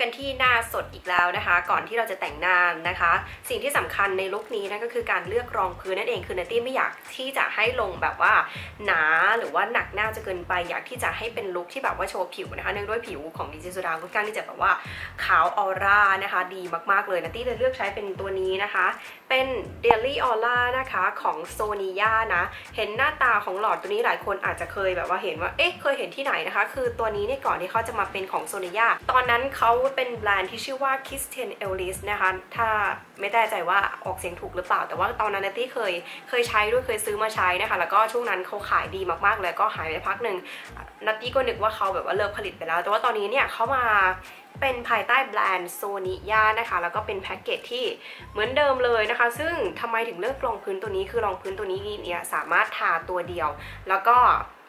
กันที่หน้าสดอีกแล้วนะคะ ก่อนที่เราจะแต่งหน้านะคะ สิ่งที่สำคัญในลุคนี้นั่นก็คือการเลือกรองพื้นนั่นเองคือนัตตี้ไม่อยากที่จะให้ลงแบบว่าหนาหรือว่าหนักหน้าจะเกินไปอยากที่จะให้เป็นลุคที่แบบว่าโชว์ผิวนะคะเนื่องด้วยผิวของดิจิสุดาค่อนข้างที่จะแบบว่าขาวออร่านะคะ ดีมากๆเลยนัตตี้เลยเลือกใช้เป็นตัวนี้นะคะ เป็น Daily Aura นะคะของโซนิยนะ เห็นหน้าตาของหลอดตัวนี้หลายคนอาจจะเคยแบบว่าเห็นว่าเอ๊ะเคยเห็นที่ไหนนะคะ คือตัวนี้เนี่ยก่อนที่เขาจะมาเป็นของโซนิยตอนนั้นเขาเป็นแบรนด์ที่ชื่อว่า Christian Ellis นะคะ ถ้าไม่แน่ใจว่าออกเสียงถูกหรือเปล่า แต่ว่าตอนนั้นนัตตี้เคยเคยใช้ด้วยเคยซื้อมาใช้นะคะ แล้วก็ช่วงนั้นเขาขายดีมากๆเลยก็หายไปพักหนึ่งนัตตี้ก็นึกว่าเขาแบบว่าเลิกผลิตไปแล้ว แต่ว่าตอนนี้เนี่ยเขามาเป็นภายใต้แบรนด์โซนิยานะคะ แล้วก็เป็นแพ็กเกจที่เหมือนเดิมเลยนะคะ ซึ่งทำไมถึงเลือกรองพื้นตัวนี้คือรองพื้นตัวนี้เนี่ยสามารถทาตัวเดียว แล้วก็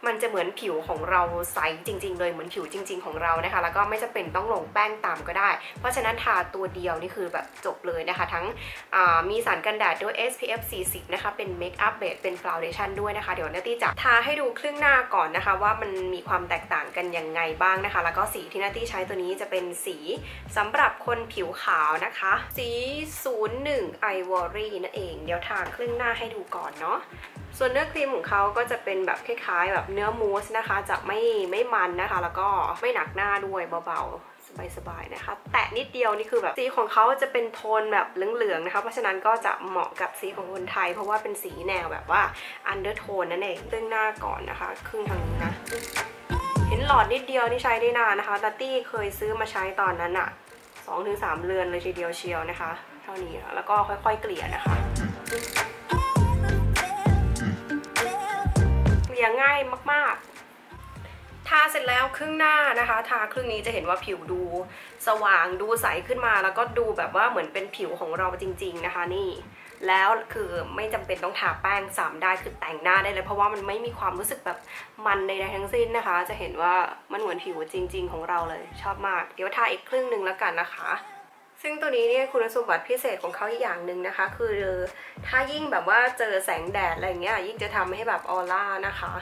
มันจะเหมือนผิวของเราใสจริง ๆ เลยเหมือนผิวจริง ๆ ของเรานะคะ แล้วก็ไม่จะเป็นต้องลงแป้งตามก็ได้ เพราะฉะนั้นทาตัวเดียวนี่คือแบบจบเลยนะคะ ทั้งมีสารกันแดดด้วย SPF 40 นะคะ เป็นเมคอัพเบสเป็นฟาวเดชั่นด้วยนะคะ เดี๋ยวเนตตี้จะทาให้ดูครึ่งหน้าก่อนนะคะ ว่ามันมีความแตกต่างกันยังไงบ้างนะคะ แล้วก็สีที่เนตตี้ใช้ตัวนี้จะเป็นสีสำหรับคนผิวขาวนะคะ สี 01 Ivory นั่นเอง เดี๋ยวทาครึ่งหน้าให้ดูก่อนเนาะส่วนเนื้อครีมของเขาก็จะเป็นแบบคล้ายๆแบบเนื้อมูสนะคะ จะไม่ไม่มันนะคะ แล้วก็ไม่หนักหน้าด้วยเบาๆสบายๆนะคะ แตะนิดเดียวนี่คือแบบสีของเขาจะเป็นโทนแบบเหลืองๆนะคะ เพราะฉะนั้นก็จะเหมาะกับสีของคนไทย เพราะว่าเป็นสีแนวแบบว่าอันเดอร์โทนนั่นเองตึ้งหน้าก่อนนะคะ ครึ่งทางนี้นะ เห็นหลอดนิดเดียวนี่ใช้ได้นานนะคะตัตตี้เคยซื้อมาใช้ตอนนั้นอะ2-3 เรือนเลยทีเดียวเชียวนะคะ เท่านี้แล้วก็ค่อยๆเกลี่ยนะคะ เนียง่ายมากๆ ทาเสร็จแล้วครึ่งหน้านะคะ ทาครึ่งนี้จะเห็นว่าผิวดูสว่างดูใสขึ้นมา แล้วก็ดูแบบว่าเหมือนเป็นผิวของเราจริง ๆ นะคะนี่แล้วคือไม่จำเป็นต้องทาแป้งสามได้คือแต่งหน้าได้เลย เพราะว่ามันไม่มีความรู้สึกแบบมันใดๆทั้งสิ้นนะคะ จะเห็นว่ามันเหมือนผิวจริง ๆ ของเราเลยชอบมาก เดี๋ยวทาอีกครึ่งหนึ่งแล้วกันนะคะ ซึ่งตัวนี้เนี่ยคุณสมบัติพิเศษของเขาอีกอย่างหนึ่งนะคะ คือถ้ายิ่งแบบว่าเจอแสงแดดอะไรเงี้ยยิ่งจะทำให้แบบออร่านะคะ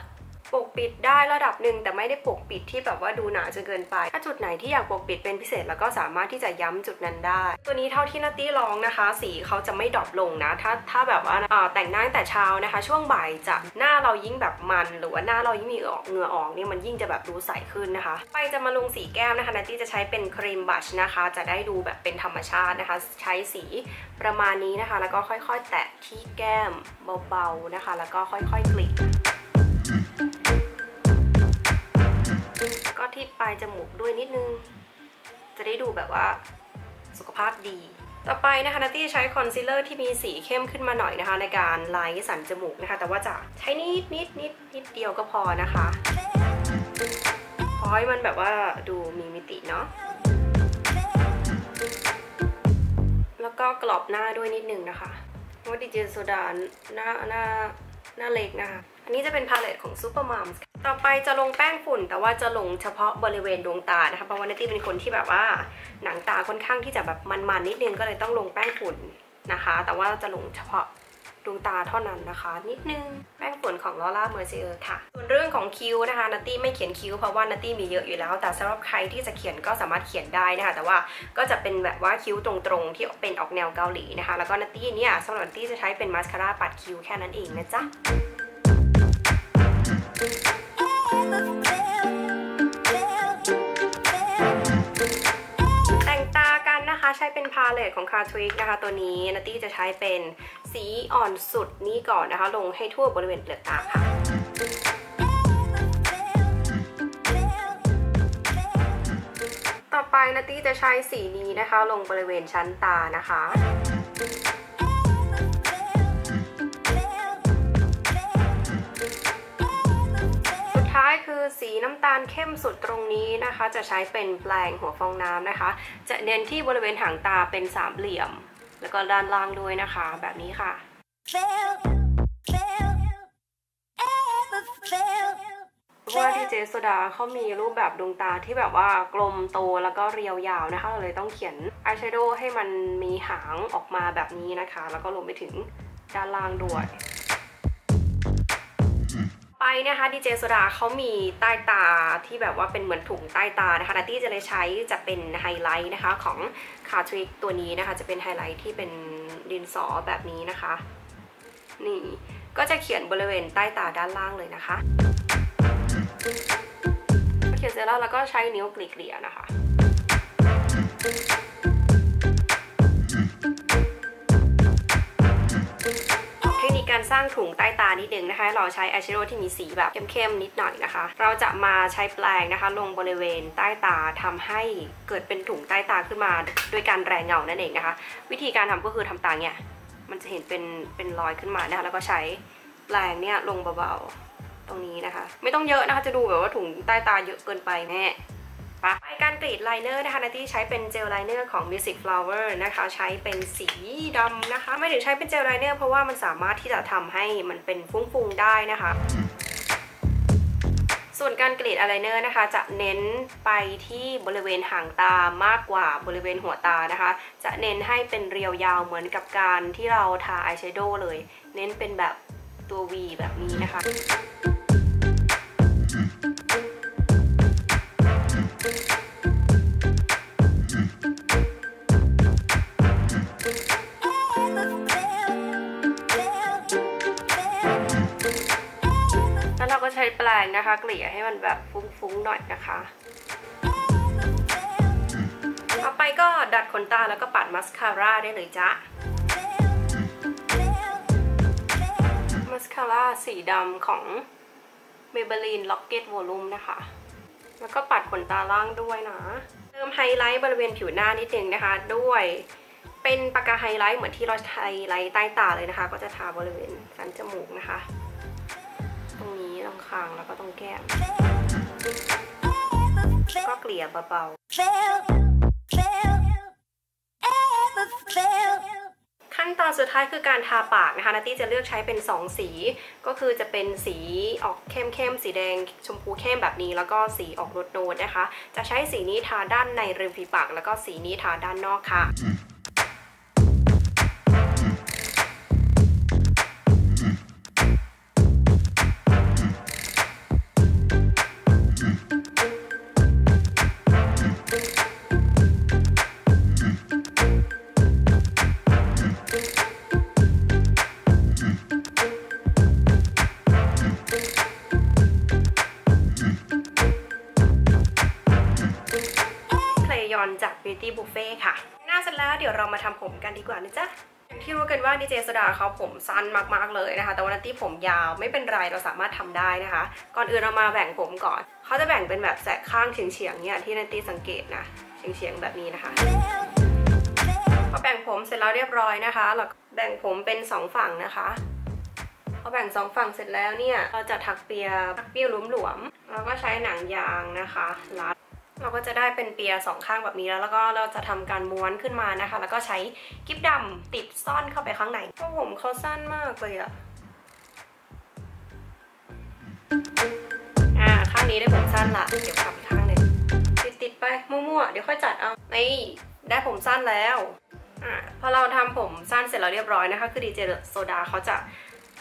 ปกปิดได้ระดับหนึ่งแต่ไม่ได้ปกปิดที่แบบว่าดูหนาจนเกินไป ถ้าจุดไหนที่อยากปกปิดเป็นพิเศษแล้วก็สามารถที่จะย้ำจุดนั้นได้ ตัวนี้เท่าที่นัตตี้ลองนะคะ สีเขาจะไม่ดรอปลงนะ ถ้าถ้าแบบว่าแต่งหน้าแต่เช้านะคะ ช่วงบ่ายจะหน้าเรายิ่งแบบมัน หรือว่าหน้าเรายิ่งมีออกเหงื่อออกนี่มันยิ่งจะแบบดูใสขึ้นนะคะ ไปจะมาลงสีแก้มนะคะนัตตี้จะใช้เป็นครีมบัชนะคะ จะได้ดูแบบเป็นธรรมชาตินะคะ ใช้สีประมาณนี้นะคะ แล้วก็ค่อยๆ แตะที่แก้มเบาๆนะคะ แล้วก็ค่อยๆกลี่ก็ายจมูกด้วยนิดนึง จะได้ดูแบบว่าสุขภาพดี ต่อไปนะคะนัตตี้ใช้คอนซีลเลอร์ที่มีสีเข้มขึ้นมาหน่อยนะคะ ในการไล่สันจมูกนะคะ แต่ว่าจะใช้นิดนิดนิดนิดเดียวก็พอนะคะพอให้มันแบบว่าดูมีมิติเนาะแล้วก็กรอบหน้าด้วยนิดนึงนะคะว่าดิจิโซดาหน้าหน้าหน้าเล็กนะคะ อันนี้จะเป็นพาเลตของซูเปอร์มัมส์ ต่อไปจะลงแป้งฝุ่น แต่ว่าจะลงเฉพาะบริเวณดวงตานะคะเพราะว่านัตตี้เป็นคนที่แบบว่าหนังตาค่อนข้างที่จะแบบมันๆนิดนึงก็เลยต้องลงแป้งฝุ่นนะคะ แต่ว่าจะลงเฉพาะดวงตาเท่านั้นนะคะ นิดนึงแป้งฝุ่นของลอร่าเมอร์เซอร์ค่ะ ส่วนเรื่องของคิ้วนะคะนัตตี้ไม่เขียนคิ้วเพราะว่านัตตี้มีเยอะอยู่แล้ว แต่สำหรับใครที่จะเขียนก็สามารถเขียนได้นะคะ แต่ว่าก็จะเป็นแบบว่าคิ้วตรงๆ ที่เป็นออกแนวเกาหลีนะคะ แล้วก็นัตตี้เนี่ยสำหรับนัตตี้จะใช้เป็นมาสคาร่าปัดคิ้วแค่นั้นเองนะจ๊ะ นะคะใช้เป็นพาเลตของ c a r t r i c นะคะตัวนี้นัตตี้จะใช้เป็นสีอ่อนสุดนี้ก่อนนะคะ ลงให้ทั่วบริเวณเปลือกตาค่ะต่อไปนัตตี้จะใช้สีนี้นะคะ ลงบริเวณชั้นตานะคะ สีน้ำตาลเข้มสุดตรงนี้นะคะ จะใช้เป็นแปลงหัวฟองน้ำนะคะ จะเน้นที่บริเวณหางตาเป็นสามเหลี่ยม แล้วก็ด้านล่างด้วยนะคะ แบบนี้ค่ะเพราะว่าดีเจโซดาเขามีรูปแบบดวงตาที่แบบว่ากลมโตแล้วก็เรียวยาวนะคะเลยต้องเขียนอายแชโดว์ให้มันมีหางออกมาแบบนี้นะคะ แล้วก็รวมไปถึงด้านล่างด้วยไปไป นะคะดีเจโซดาเขามีใต้ตาที่แบบว่าเป็นเหมือนถุงใต้ตานะคะนัตตี้จะเลยใช้จะเป็นไฮไลท์นะคะของคาทริกตัวนี้นะคะ จะเป็นไฮไลท์ที่เป็นดินสอแบบนี้นะคะ นี่ก็จะเขียนบริเวณใต้ตาด้านล่างเลยนะคะ เขียนเสร็จแล้วเราก็ใช้นิ้วเกลี่ยนะคะ สร้างถุงใต้ตานิดนึงนะคะ เราใช้อายแชโดว์ที่มีสีแบบเข้มๆนิดหน่อยนะคะ เราจะมาใช้แปรงนะคะ ลงบริเวณใต้ตาทำให้เกิดเป็นถุงใต้ตาขึ้นมาด้วยการแรงเงานั่นเองนะคะ วิธีการทำก็คือทำตาเนี่ยมันจะเห็นเป็นเป็นรอยขึ้นมานะคะแล้วก็ใช้แปรงเนี่ยลงเบาๆตรงนี้นะคะ ไม่ต้องเยอะนะคะจะดูแบบว่าถุงใต้ตาเยอะเกินไปแม่ ปะไปการกรีดไลเนอร์นะคะนาที่ใช้เป็นเจลไลเนอร์ของ Music Flower นะคะ ใช้เป็นสีดำนะคะ ไม่ถึงใช้เป็นเจลไลเนอร์เพราะว่ามันสามารถที่จะทำให้มันเป็นฟุ้งๆได้นะคะส่วนการกรีดอายไลเนอร์นะคะ จะเน้นไปที่บริเวณหางตามากกว่าบริเวณหัวตานะคะ จะเน้นให้เป็นเรียวยาวเหมือนกับการที่เราทาอายแชโดว์เลย เน้นเป็นแบบตัว V แบบนี้นะคะ นะคะ เกลี่ยให้มันแบบฟุ้งๆหน่อยนะคะต่อไปก็ดัดขนตาแล้วก็ปัดมัสคาร่าได้เลยจ้ะมัสคาร่าสีดำของ Maybelline Locket Volume นะคะ แล้วก็ปัดขนตาล่างด้วยนะ เติมไฮไลท์บริเวณผิวหน้านิดนึงนะคะ ด้วยเป็นปากกาไฮไลท์เหมือนที่เราไฮไลท์ใต้ตาเลยนะคะ ก็จะทาบริเวณสันจมูกนะคะ รงคางแล้วก็ตรงแก้ม ก็เกลี่ยเบาๆ ขั้นตอนสุดท้ายคือการทาปากนะคะนัตตี้จะเลือกใช้เป็น 2 สี ก็คือจะเป็นสีออกเข้มๆ สีแดงชมพูเข้มแบบนี้ แล้วก็สีออกโนดๆนะคะ จะใช้สีนี้ทาด้านในริมฝีปาก แล้วก็สีนี้ทาด้านนอกค่ะ อนจาก Beauty Buffet ค่ะ หน้าเสร็จแล้วเดี๋ยวเรามาทำผมกันดีกว่านะจ๊ะที่รู้กันว่าดีเจสดาเขาผมสั้นมากๆเลยนะคะ แต่วันที่ผมยาวไม่เป็นไรเราสามารถทำได้นะคะ ก่อนอื่นเรามาแบ่งผมก่อน เขาจะแบ่งเป็นแบบแสกข้างเฉียงๆเนี่ยที่นันตี้สังเกตนะเฉียงๆแบบนี้นะคะพอแบ่งผมเสร็จแล้วเรียบร้อยนะคะเราแบ่งผมเป็นสองฝั่งนะคะพอแบ่งสองฝั่งเสร็จแล้วเนี่ยเราจะถักเปียถักเปียหลวมๆแล้วก็ใช้หนังยางนะคะรัด เราก็จะได้เป็นเปียสองข้างแบบนี้แล้ว แล้วก็เราจะทำการม้วนขึ้นมานะคะ แล้วก็ใช้กิ๊บดำติดซ่อนเข้าไปข้างในเพราะผมเขาสั้นมากเลยอะอ่าข้างนี้ได้ผมสั้นละเดี๋ยวกลับอีกข้างหนึ่งติดติดไปมั่วๆเดี๋ยวค่อยจัดเอานี่ได้ผมสั้นแล้วอ่าพอเราทำผมสั้นเสร็จแล้วเรียบร้อยนะคะ คือดีเจโซดาเขาจะ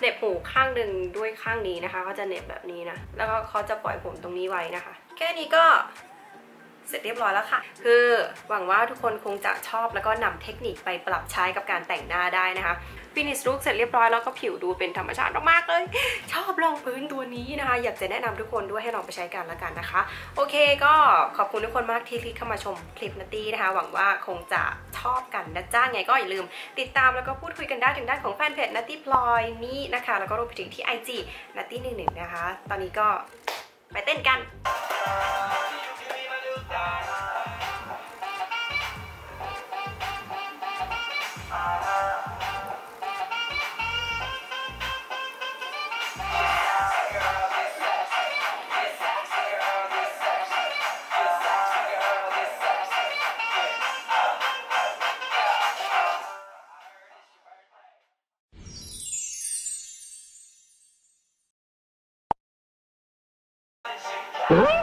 เน็บหูข้างหนึ่งด้วยข้างนี้นะคะเขาจะเน็บแบบนี้นะแล้วก็เขาจะปล่อยผมตรงนี้ไว้นะคะ แค่นี้ก็ เสร็จเรียบร้อยแล้วค่ะ คือหวังว่าทุกคนคงจะชอบแล้วก็นำเทคนิคไปปรับใช้กับการแต่งหน้าได้นะคะฟินิชลุกเสร็จเรียบร้อยแล้วก็ผิวดูเป็นธรรมชาติมากๆเลย ชอบรองพื้นตัวนี้นะคะ อยากจะแนะนำทุกคนด้วยให้ลองไปใช้กันแล้วกันนะคะ โอเคก็ขอบคุณทุกคนมากที่คลิกเข้ามาชมคลิปนัตตี้นะคะ หวังว่าคงจะชอบกันนะจ้าไงก็อย่าลืม ติดตามแล้วก็พูดคุยกันได้ถึงด้านของแฟนเพจนัตตี้พลอยนี่นะคะ แล้วก็รวมไปถึงที่ IG นัตตี้หนึ่งหนึ่งนะคะ ตอนนี้ก็ไปเต้นกัน Woo!